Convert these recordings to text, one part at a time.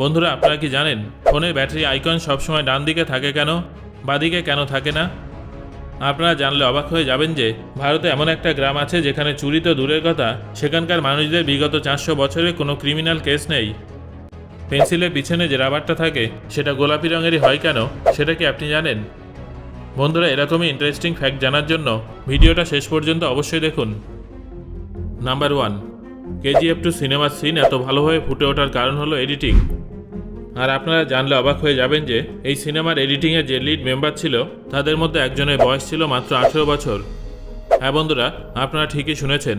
বন্ধুরা, আপনারা কি জানেন ফোনের ব্যাটারি আইকন সবসময় ডান দিকে থাকে কেন? বাদিকে কেন থাকে না? আপনারা জানলে অবাক হয়ে যাবেন যে, ভারতে এমন একটা গ্রাম আছে যেখানে চুরি তো দূরের কথা, সেখানকার মানুষদের বিগত চারশো বছরে কোনো ক্রিমিনাল কেস নেই। পেন্সিলের পিছনে যে রাবারটা থাকে, সেটা গোলাপি রঙেরই হয় কেন, সেটা কি আপনি জানেন? বন্ধুরা, এরকমই ইন্টারেস্টিং ফ্যাক্ট জানার জন্য ভিডিওটা শেষ পর্যন্ত অবশ্যই দেখুন। নাম্বার ওয়ান কেজিএফ টু সিনেমার সিন এত ভালোভাবে ফুটে ওঠার কারণ হলো এডিটিং আর আপনারা জানলে অবাক হয়ে যাবেন যে এই সিনেমার এডিটিংয়ের যে লিড মেম্বার ছিল, তাদের মধ্যে একজনের বয়স ছিল মাত্র আঠেরো বছর। হ্যাঁ বন্ধুরা, আপনারা ঠিকই শুনেছেন।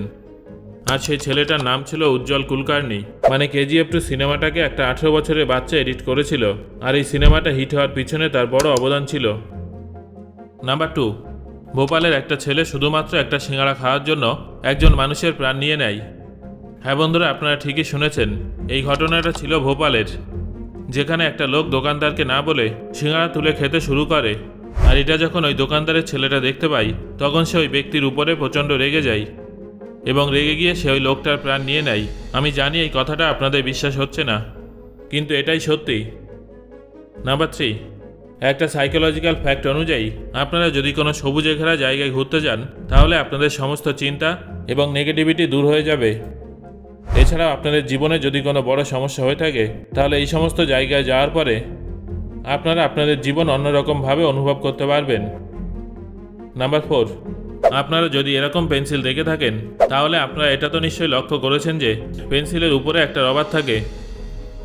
আর সেই ছেলেটার নাম ছিল উজ্জ্বল কুলকার্নি। মানে কেজিএফ টু সিনেমাটাকে একটা আঠেরো বছরের বাচ্চা এডিট করেছিল। আর এই সিনেমাটা হিট হওয়ার পিছনে তার বড় অবদান ছিল। নাম্বার টু, ভোপালের একটা ছেলে শুধুমাত্র একটা সিঙ্গাড়া খাওয়ার জন্য একজন মানুষের প্রাণ নিয়ে নেয়। হ্যাঁ বন্ধুরা, আপনারা ঠিকই শুনেছেন। এই ঘটনাটা ছিল ভোপালের। যেখানে একটা লোক দোকানদারকে না বলে সিঙ্গাড়া তুলে খেতে শুরু করে। আর এটা যখন ওই দোকানদারের ছেলেটা দেখতে পাই, তখন সে ওই ব্যক্তির উপরে প্রচণ্ড রেগে যায় এবং রেগে গিয়ে সে ওই লোকটার প্রাণ নিয়ে নেয়। আমি জানি এই কথাটা আপনাদের বিশ্বাস হচ্ছে না, কিন্তু এটাই সত্যি। নাম্বার থ্রি, একটা সাইকোলজিক্যাল ফ্যাক্ট অনুযায়ী, আপনারা যদি কোনো সবুজে ঘেরা জায়গায় ঘুরতে যান, তাহলে আপনাদের সমস্ত চিন্তা এবং নেগেটিভিটি দূর হয়ে যাবে। এছাড়াও আপনাদের জীবনে যদি কোনো বড় সমস্যা হয়ে থাকে, তাহলে এই সমস্ত জায়গায় যাওয়ার পরে আপনারা আপনাদের জীবন অন্যরকমভাবে অনুভব করতে পারবেন। নাম্বার ফোর, আপনারা যদি এরকম পেন্সিল দেখে থাকেন, তাহলে আপনারা এটা তো নিশ্চয়ই লক্ষ্য করেছেন যে পেন্সিলের উপরে একটা রবার থাকে।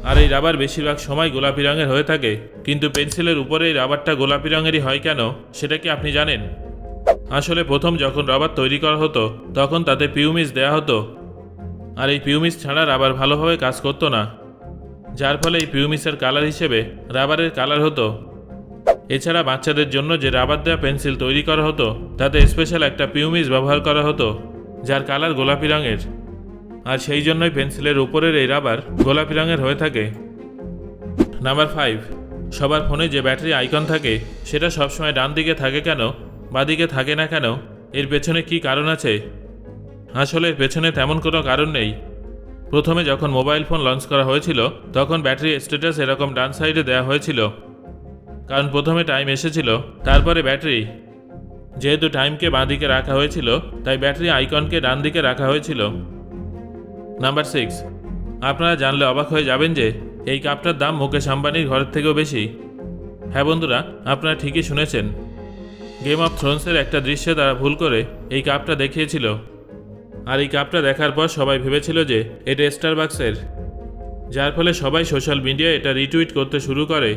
আর এই রাবার বেশিরভাগ সময় গোলাপি রঙের হয়ে থাকে। কিন্তু পেন্সিলের উপরে এই রাবারটা গোলাপি রঙেরই হয় কেন, সেটা কি আপনি জানেন? আসলে প্রথম যখন রাবার তৈরি করা হতো, তখন তাতে পিউমিস দেয়া হতো। আর এই পিউমিস ছাড়া রাবার ভালোভাবে কাজ করতো না। যার ফলে এই পিউমিসের কালার হিসেবে রাবারের কালার হতো। এছাড়া বাচ্চাদের জন্য যে রাবার দেওয়া পেন্সিল তৈরি করা হতো, তাতে স্পেশাল একটা পিউমিস ব্যবহার করা হতো, যার কালার গোলাপি রঙের। আর সেই জন্যই পেন্সিলের উপরের এই রাবার গোলাপি রঙের হয়ে থাকে। নাম্বার ফাইভ সবার ফোনে যে ব্যাটারি আইকন থাকে, সেটা সবসময় ডান দিকে থাকে কেন, বাদিকে থাকে না কেন, এর পেছনে কি কারণ আছে? আসলে পেছনে তেমন কোনো কারণ নেই। প্রথমে যখন মোবাইল ফোন লঞ্চ করা হয়েছিল, তখন ব্যাটারি স্ট্যাটাস এরকম ডান সাইডে দেওয়া হয়েছিল। কারণ প্রথমে টাইম এসেছিল, তারপরে ব্যাটারি। যেহেতু টাইমকে বাঁ দিকে রাখা হয়েছিল, তাই ব্যাটারি আইকনকে ডান দিকে রাখা হয়েছিল। Number six. আপনারা জানলে অবাক হয়ে যাবেন যে, এই কাপটার দাম মুকেশ আম্বানির ঘরের থেকেও বেশি। হ্যাঁ বন্ধুরা, আপনারা ঠিকই শুনেছেন। গেম অফ থ্রোনসের একটা দৃশ্যে তারা ভুল করে এই কাপটা দেখিয়েছিল। আর এই কাপটা দেখার পর সবাই ভেবেছিল যে এটা স্টারবাক্সের যার ফলে সবাই সোশ্যাল মিডিয়ায় এটা রিটুইট করতে শুরু করে।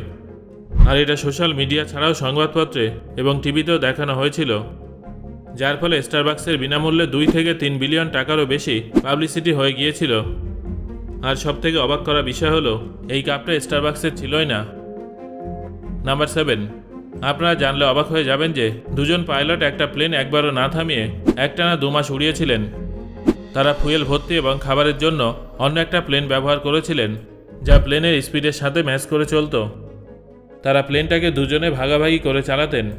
আর এটা সোশ্যাল মিডিয়া ছাড়াও সংবাদপত্রে এবং টিভিতেও দেখানো হয়েছিল। যার ফলে স্টারবাক্সের বিনামূল্যে দুই থেকে তিন বিলিয়ন টাকারও বেশি পাবলিসিটি হয়ে গিয়েছিল। আর সব থেকে অবাক করা বিষয় হলো, এই কাপটা স্টারবাক্সের ছিলই না। নাম্বার সেভেন আপনারা জানলে অবাক হয়ে যাবেন যে দুজন পাইলট একটা প্লেন একবারও না থামিয়ে একটানা দু মাস উড়িয়েছিলেন। তারা ফুয়েল ভর্তি এবং খাবারের জন্য অন্য একটা প্লেন ব্যবহার করেছিলেন, যা প্লেনের স্পিডের সাথে ম্যাচ করে চলতো। তারা প্লেনটাকে দুজনে ভাগাভাগি করে চালাতেন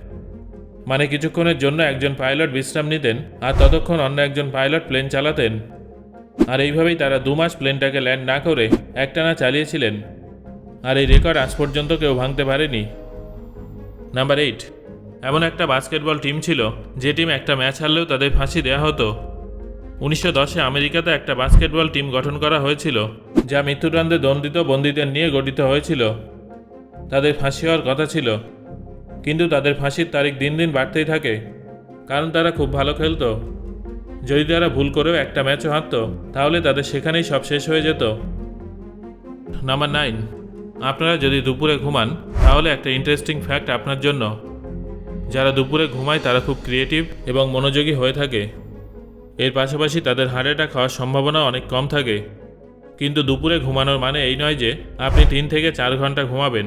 মানে কিছুক্ষণের জন্য একজন পাইলট বিশ্রাম নিতেন আর ততক্ষণ অন্য একজন পাইলট প্লেন চালাতেন। আর এইভাবেই তারা দু মাস প্লেনটাকে ল্যান্ড না করে একটানা চালিয়েছিলেন। আর এই রেকর্ড আজ পর্যন্ত কেউ ভাঙতে পারেনি। Number eight. এমন একটা বাস্কেটবল টিম ছিল, যে টিম একটা ম্যাচ হারলেও তাদের ফাঁসি দেওয়া হতো। উনিশশো দশে আমেরিকাতে একটা বাস্কেটবল টিম গঠন করা হয়েছিল, যা মৃত্যুদণ্ডে দণ্ডিত বন্দীদের নিয়ে গঠিত হয়েছিল। তাদের ফাঁসি হওয়ার কথা ছিল, কিন্তু তাদের ফাঁসির তারিখ দিন দিন বাড়তেই থাকে, কারণ তারা খুব ভালো খেলত। যদি তারা ভুল করেও একটা ম্যাচও হারতো, তাহলে তাদের সেখানেই সব শেষ হয়ে যেত। নাম্বার নাইন আপনারা যদি দুপুরে ঘুমান, তাহলে একটা ইন্টারেস্টিং ফ্যাক্ট আপনার জন্য। যারা দুপুরে ঘুমায় তারা খুব ক্রিয়েটিভ এবং মনোযোগী হয়ে থাকে। এর পাশাপাশি তাদের হার্ট অ্যাটাক হওয়ার সম্ভাবনা অনেক কম থাকে। কিন্তু দুপুরে ঘুমানোর মানে এই নয় যে আপনি তিন থেকে চার ঘণ্টা ঘুমাবেন।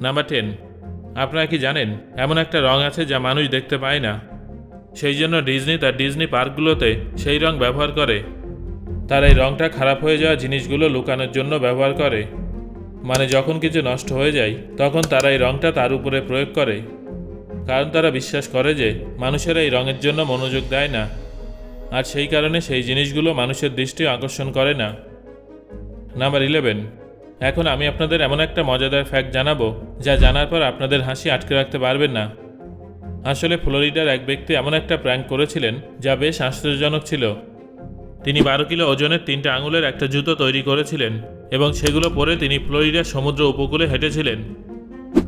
নাম্বার টেন আপনারা কি জানেন, এমন একটা রং আছে যা মানুষ দেখতে পায় না। সেই জন্য ডিজনি তার ডিজনি পার্কগুলোতে সেই রং ব্যবহার করে। তার এই রংটা খারাপ হয়ে যাওয়া জিনিসগুলো লুকানোর জন্য ব্যবহার করে। মানে যখন কিছু নষ্ট হয়ে যায়, তখন তারা এই রংটা তার উপরে প্রয়োগ করে। কারণ তারা বিশ্বাস করে যে মানুষেরা এই রঙের জন্য মনোযোগ দেয় না। আর সেই কারণে সেই জিনিসগুলো মানুষের দৃষ্টি আকর্ষণ করে না। নাম্বার ইলেভেন এখন আমি আপনাদের এমন একটা মজাদার ফ্যাক্ট জানাব, যা জানার পর আপনাদের হাসি আটকে রাখতে পারবেন না। আসলে ফ্লোরিডার এক ব্যক্তি এমন একটা প্র্যাঙ্ক করেছিলেন, যা বেশ আশ্চর্যজনক ছিল। তিনি বারো কিলো ওজনের তিনটে আঙুলের একটা জুতো তৈরি করেছিলেন এবং সেগুলো পরে তিনি ফ্লোরিডার সমুদ্র উপকূলে হেঁটেছিলেন।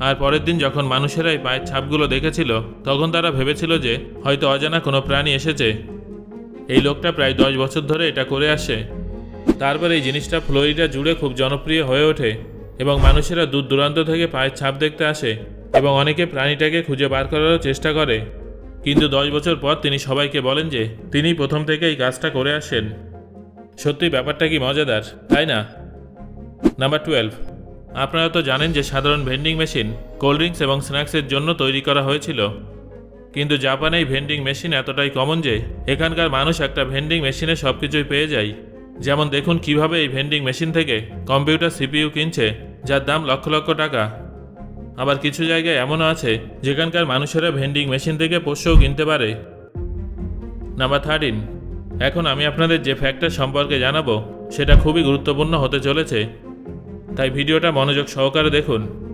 আর পরের দিন যখন মানুষেরাই পায়ের ছাপগুলো দেখেছিল, তখন তারা ভেবেছিল যে হয়তো অজানা কোনো প্রাণী এসেছে। এই লোকটা প্রায় দশ বছর ধরে এটা করে আসে। তারপর এই জিনিসটা ফ্লোরিডা জুড়ে খুব জনপ্রিয় হয়ে ওঠে এবং মানুষেরা দূর দূরান্ত থেকে পায়ের ছাপ দেখতে আসে এবং অনেকে প্রাণীটাকে খুঁজে বার করারও চেষ্টা করে। কিন্তু দশ বছর পর তিনি সবাইকে বলেন যে তিনি প্রথম থেকে এই কাজটা করে আসেন। সত্যি ব্যাপারটা কি মজাদার, তাই না? Number twelve. আপনারা তো জানেন যে সাধারণ ভেন্ডিং মেশিন কোল্ড ড্রিঙ্কস এবং স্ন্যাক্সের জন্য তৈরি করা হয়েছিল। কিন্তু জাপানে এই ভেন্ডিং মেশিন এতটাই কমন যে এখানকার মানুষ একটা ভেন্ডিং মেশিনে সব কিছুই পেয়ে যায়। যেমন দেখুন কীভাবে এই ভেন্ডিং মেশিন থেকে কম্পিউটার সিপিইউ কিনছে, যার দাম লক্ষ লক্ষ টাকা। আবার কিছু জায়গায় এমনও আছে, যেখানকার মানুষেরা ভেন্ডিং মেশিন থেকে পোষ্যও কিনতে পারে। নাম্বার থার্টিন এখন আমি আপনাদের যে ফ্যাক্টর সম্পর্কে জানাব, সেটা খুবই গুরুত্বপূর্ণ হতে চলেছে। তাই ভিডিওটা মনোযোগ সহকারে দেখুন।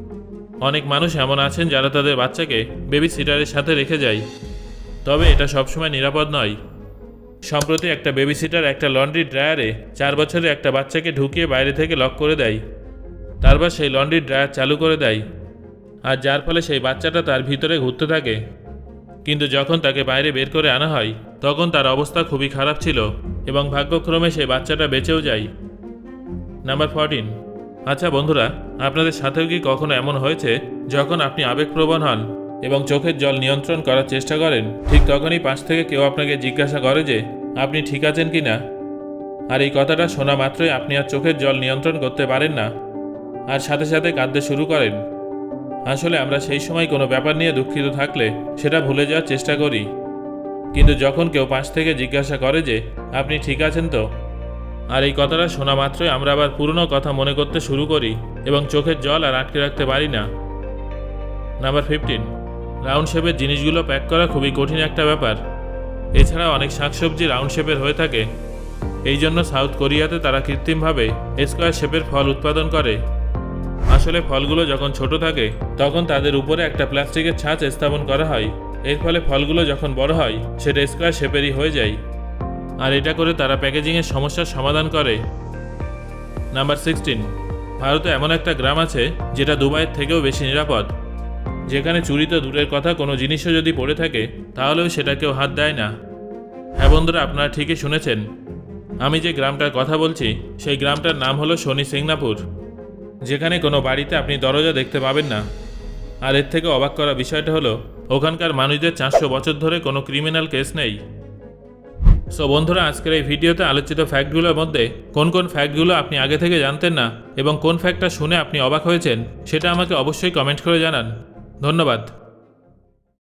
অনেক মানুষ এমন আছেন যারা তাদের বাচ্চাকে বেবি সিটারের সাথে রেখে যায়। তবে এটা সবসময় নিরাপদ নয়। সম্প্রতি একটা বেবি সিটার একটা লন্ড্রি ড্রায়ারে চার বছরের একটা বাচ্চাকে ঢুকিয়ে বাইরে থেকে লক করে দেয়। তারপর সেই লন্ড্রি ড্রায়ার চালু করে দেয়। আর যার ফলে সেই বাচ্চাটা তার ভিতরে ঘুরতে থাকে। কিন্তু যখন তাকে বাইরে বের করে আনা হয়, তখন তার অবস্থা খুবই খারাপ ছিল এবং ভাগ্যক্রমে সেই বাচ্চাটা বেঁচেও যায়। নাম্বার ফোরটিন আচ্ছা বন্ধুরা, আপনাদের সাথেও কি কখনো এমন হয়েছে যখন আপনি আবেগপ্রবণ হন এবং চোখের জল নিয়ন্ত্রণ করার চেষ্টা করেন? ঠিক তখনই পাশ থেকে কেউ আপনাকে জিজ্ঞাসা করে যে, আপনি ঠিক আছেন কি না? আর এই কথাটা শোনা মাত্রই আপনি আর চোখের জল নিয়ন্ত্রণ করতে পারেন না। আর সাথে সাথে কাঁদতে শুরু করেন। আসলে আমরা সেই সময় কোনো ব্যাপার নিয়ে দুঃখিত থাকলে সেটা ভুলে যাওয়ার চেষ্টা করি। কিন্তু যখন কেউ পাশ থেকে জিজ্ঞাসা করে যে, আপনি ঠিক আছেন তো? আর এই কথাটা শোনা মাত্রই আমরা আবার পুরনো কথা মনে করতে শুরু করি এবং চোখের জল আর আটকে রাখতে পারি না। নাম্বার ফিফটিন রাউন্ড শেপের জিনিসগুলো প্যাক করা খুবই কঠিন একটা ব্যাপার। এছাড়া অনেক শাকসবজি রাউন্ড শেপের হয়ে থাকে। এই জন্য সাউথ কোরিয়াতে তারা কৃত্রিমভাবে স্কোয়ার শেপের ফল উৎপাদন করে। আসলে ফলগুলো যখন ছোট থাকে, তখন তাদের উপরে একটা প্লাস্টিকের ছাঁচ স্থাপন করা হয়। এর ফলে ফলগুলো যখন বড় হয়, সেটা স্কোয়ার শেপেরই হয়ে যায়। আর এটা করে তারা প্যাকেজিংয়ের সমস্যার সমাধান করে। নাম্বার সিক্সটিন, ভারতে এমন একটা গ্রাম আছে যেটা দুবাইয়ের থেকেও বেশি নিরাপদ। যেখানে চুরি তো দূরের কথা, কোনো জিনিসও যদি পড়ে থাকে, তাহলেও সেটা কেউ হাত দেয় না। হ্যাঁ বন্ধুরা, আপনারা ঠিকই শুনেছেন। আমি যে গ্রামটার কথা বলছি, সেই গ্রামটার নাম হলো শনি সিংনাপুর। যেখানে কোনো বাড়িতে আপনি দরজা দেখতে পাবেন না। আর এর থেকে অবাক করা বিষয়টা হলো, ওখানকার মানুষদের চারশো বছর ধরে কোনো ক্রিমিনাল কেস নেই। সো বন্ধুরা, আজকের এই ভিডিওতে আলোচিত ফ্যাক্টগুলোর মধ্যে কোন কোন ফ্যাক্টগুলো আপনি আগে থেকে জানতেন না এবং কোন ফ্যাক্টটা শুনে আপনি অবাক হয়েছেন, সেটা আমাকে অবশ্যই কমেন্ট করে জানান। ধন্যবাদ।